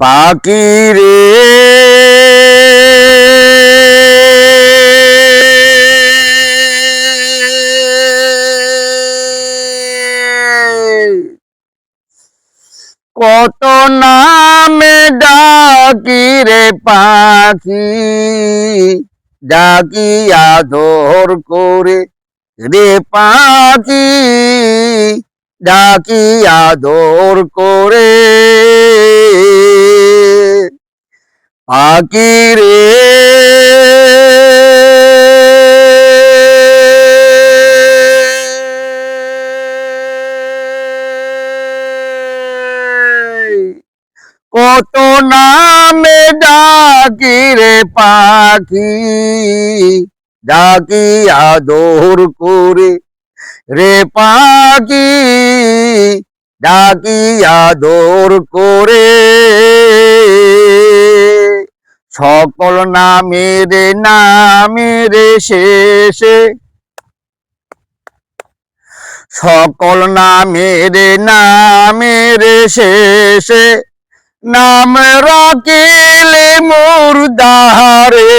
পাখি রে। কত নামে ডাকি রে পাখি ডাকি আদর করে রে পাখি ডাকি আদর করে। পাখি রে কত নামে ডাকি রে পাখি, ডাকি আদর করে। রে পাখি, ডাকি আদর করে। সকল নামের নামের শেষে। সকল নামের নামের শেষে নাম রাখিলে মুর্দারে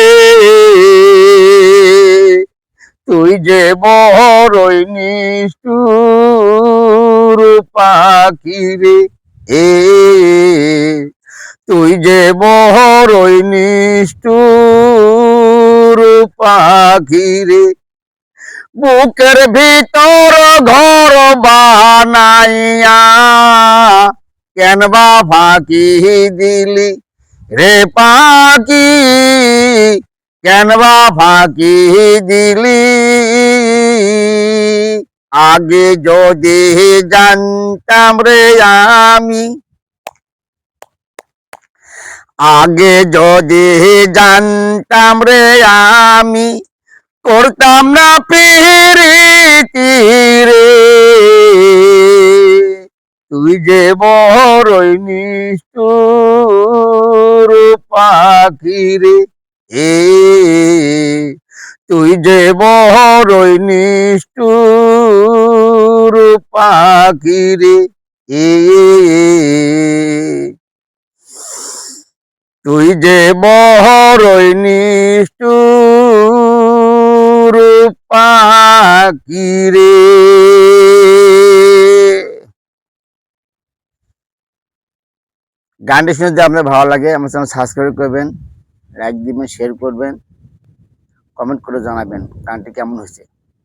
তুই যে বড়ই নিষ্ঠুর পাখি রে, এ তুই যে বড়ই নিষ্ঠুর পাখি রে। বুকের ভিতর ঘর বানাইয়া কেন বা ফাঁকি দিলি রে পাখি? কেন বা ফাঁকি দিলি? আগে যদি জানতাম রে আমি আগে যদি জানতাম রে আমি, করতাম না প্রীতি রে। তুই যে বড়ই নিষ্ঠুর পাখি রে, এ, তুই যে বড়ই নিষ্ঠুর পাখি রে, এ তুই যে বড়ই নিষ্ঠুর পাখি রে। গানটি শুনে যদি আপনার ভালো লাগে, আমার চ্যানেল সাবস্ক্রাইব করবেন লাইক দিবেন শেয়ার করবেন কমেন্ট করে জানাবেন গানটি কেমন হয়েছে।